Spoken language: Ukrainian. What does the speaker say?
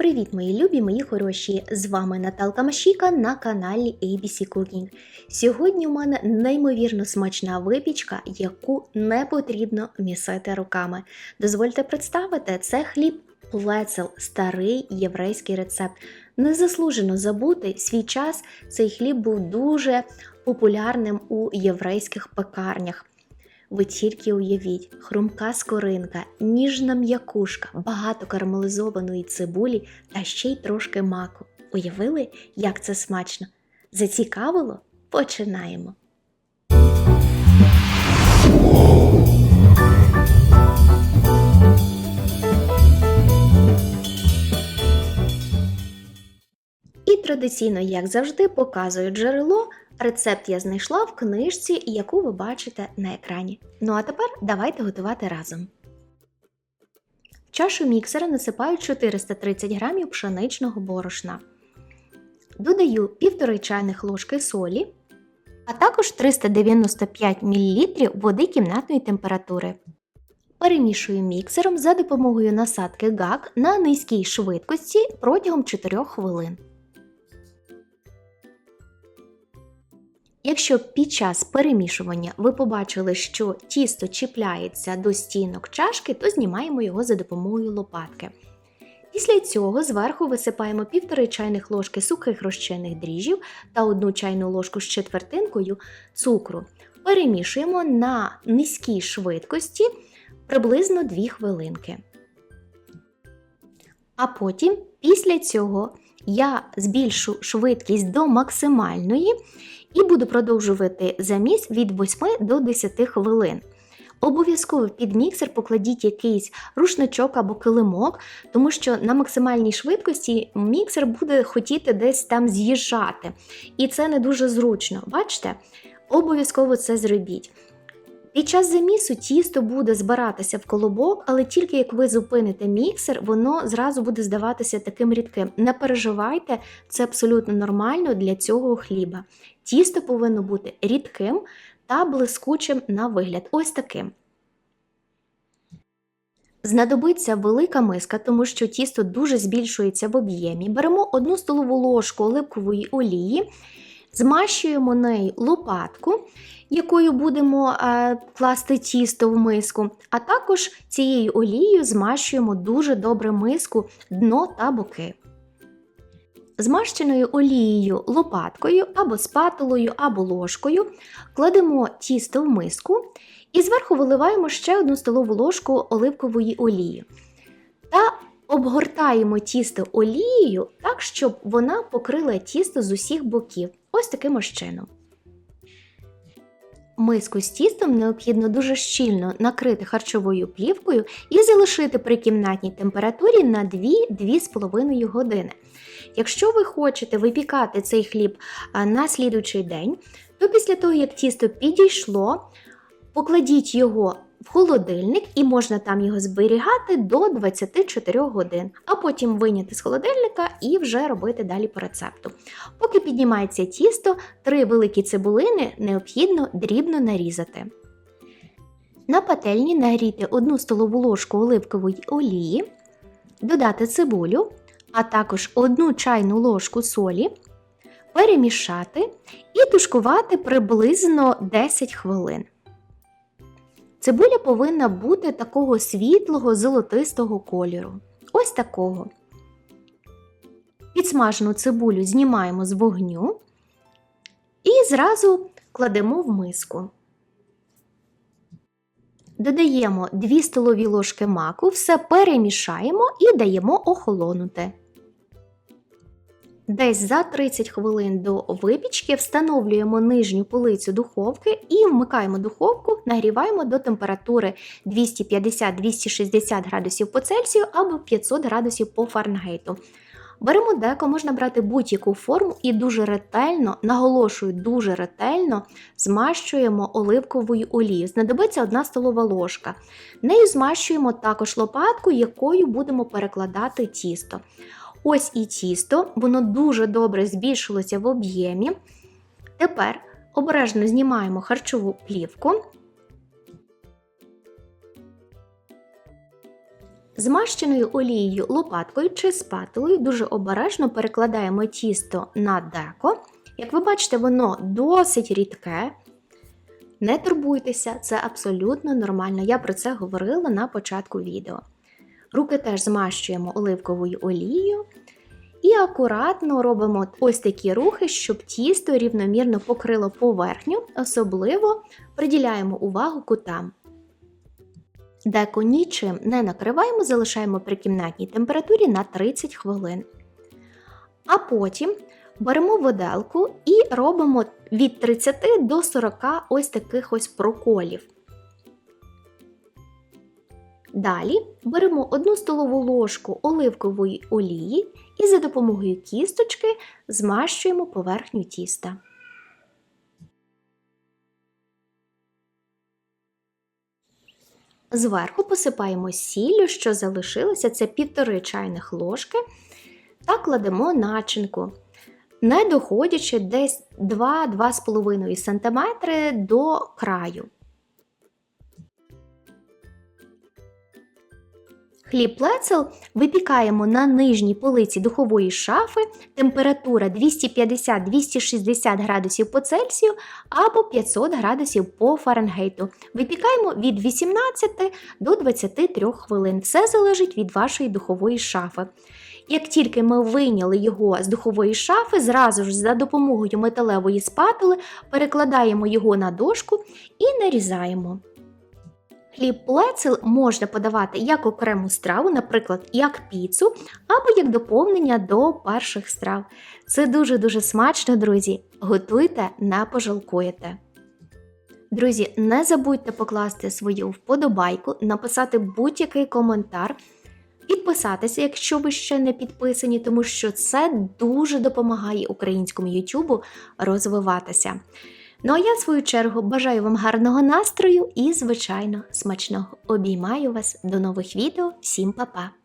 Привіт, мої любі, мої хороші! З вами Наталка Машіка на каналі ABC Cooking. Сьогодні у мене неймовірно смачна випічка, яку не потрібно місити руками. Дозвольте представити, це хліб плецел, старий єврейський рецепт. Незаслужено забути свій час цей хліб був дуже популярним у єврейських пекарнях. Ви тільки уявіть, хрумка скоринка, ніжна м'якушка, багато карамелізованої цибулі та ще й трошки маку. Уявили, як це смачно? Зацікавило? Починаємо. І традиційно, як завжди, показую джерело. Рецепт я знайшла в книжці, яку ви бачите на екрані. Ну а тепер давайте готувати разом. В чашу міксера насипаю 430 г пшеничного борошна. Додаю 1,5 чайних ложки солі, а також 395 мл води кімнатної температури. Перемішую міксером за допомогою насадки ГАК на низькій швидкості протягом 4 хвилин. Якщо під час перемішування ви побачили, що тісто чіпляється до стінок чашки, то знімаємо його за допомогою лопатки. Після цього зверху висипаємо 1,5 чайних ложки сухих розчинних дріжджів та 1 чайну ложку з четвертинкою цукру. Перемішуємо на низькій швидкості приблизно 2 хвилинки. А потім, після цього, я збільшу швидкість до максимальної і буду продовжувати заміс від 8 до 10 хвилин. Обов'язково під міксер покладіть якийсь рушничок або килимок, тому що на максимальній швидкості міксер буде хотіти десь там з'їжджати. І це не дуже зручно. Бачите? Обов'язково це зробіть. Під час замісу тісто буде збиратися в колобок, але тільки як ви зупините міксер, воно зразу буде здаватися таким рідким. Не переживайте, це абсолютно нормально для цього хліба. Тісто повинно бути рідким та блискучим на вигляд. Ось таким. Знадобиться велика миска, тому що тісто дуже збільшується в об'ємі. Беремо 1 столову ложку оливкової олії, змащуємо нею лопатку, якою будемо е, класти тісто в миску, а також цією олією змащуємо дуже добре миску, дно та боки. Змащеною олією лопаткою або спатулою, або ложкою кладемо тісто в миску і зверху виливаємо ще одну столову ложку оливкової олії. Та обгортаємо тісто олією так, щоб вона покрила тісто з усіх боків. Ось таким ось чином. Миску з тістом необхідно дуже щільно накрити харчовою плівкою і залишити при кімнатній температурі на 2-2,5 години. Якщо ви хочете випікати цей хліб на слідуючий день, то після того, як тісто підійшло, покладіть його в холодильник і можна там його зберігати до 24 годин, а потім виняти з холодильника і вже робити далі по рецепту. Поки піднімається тісто, три великі цибулини необхідно дрібно нарізати. На пательні нагріти 1 столову ложку оливкової олії, додати цибулю, а також 1 чайну ложку солі, перемішати і тушкувати приблизно 10 хвилин. Цибуля повинна бути такого світлого золотистого кольору. Ось такого. Підсмажену цибулю знімаємо з вогню і зразу кладемо в миску. Додаємо 2 столові ложки маку, все перемішаємо і даємо охолонути. Десь за 30 хвилин до випічки встановлюємо нижню полицю духовки і вмикаємо духовку, нагріваємо до температури 250-260 градусів по Цельсію або 500 градусів по Фаренгейту. Беремо деко, можна брати будь-яку форму і дуже ретельно, наголошую, дуже ретельно змащуємо оливковою олією. Знадобиться 1 столова ложка. Нею змащуємо також лопатку, якою будемо перекладати тісто. Ось і тісто, воно дуже добре збільшилося в об'ємі. Тепер обережно знімаємо харчову плівку. Змащеною олією лопаткою чи спатулою дуже обережно перекладаємо тісто на деко. Як ви бачите, воно досить рідке. Не турбуйтеся, це абсолютно нормально. Я про це говорила на початку відео. Руки теж змащуємо оливковою олією і акуратно робимо ось такі рухи, щоб тісто рівномірно покрило поверхню, особливо приділяємо увагу кутам. Деко нічим не накриваємо, залишаємо при кімнатній температурі на 30 хвилин. А потім беремо виделку і робимо від 30 до 40 ось таких ось проколів. Далі беремо 1 столову ложку оливкової олії і за допомогою кісточки змащуємо поверхню тіста. Зверху посипаємо сіллю, що залишилося, це 1,5 чайних ложки, та кладемо начинку, не доходячи десь 2-2,5 см до краю. Хліб плецел випікаємо на нижній полиці духової шафи, температура 250-260 градусів по Цельсію або 500 градусів по Фаренгейту. Випікаємо від 18 до 23 хвилин. Це залежить від вашої духової шафи. Як тільки ми вийняли його з духової шафи, зразу ж за допомогою металевої спатули перекладаємо його на дошку і нарізаємо. Хліб плецел можна подавати як окрему страву, наприклад, як піцу, або як доповнення до перших страв. Це дуже-дуже смачно, друзі. Готуйте, не пожалкуєте. Друзі, не забудьте покласти свою вподобайку, написати будь-який коментар, підписатися, якщо ви ще не підписані, тому що це дуже допомагає українському YouTube розвиватися. Ну а я, в свою чергу, бажаю вам гарного настрою і, звичайно, смачного. Обіймаю вас до нових відео. Всім па-па!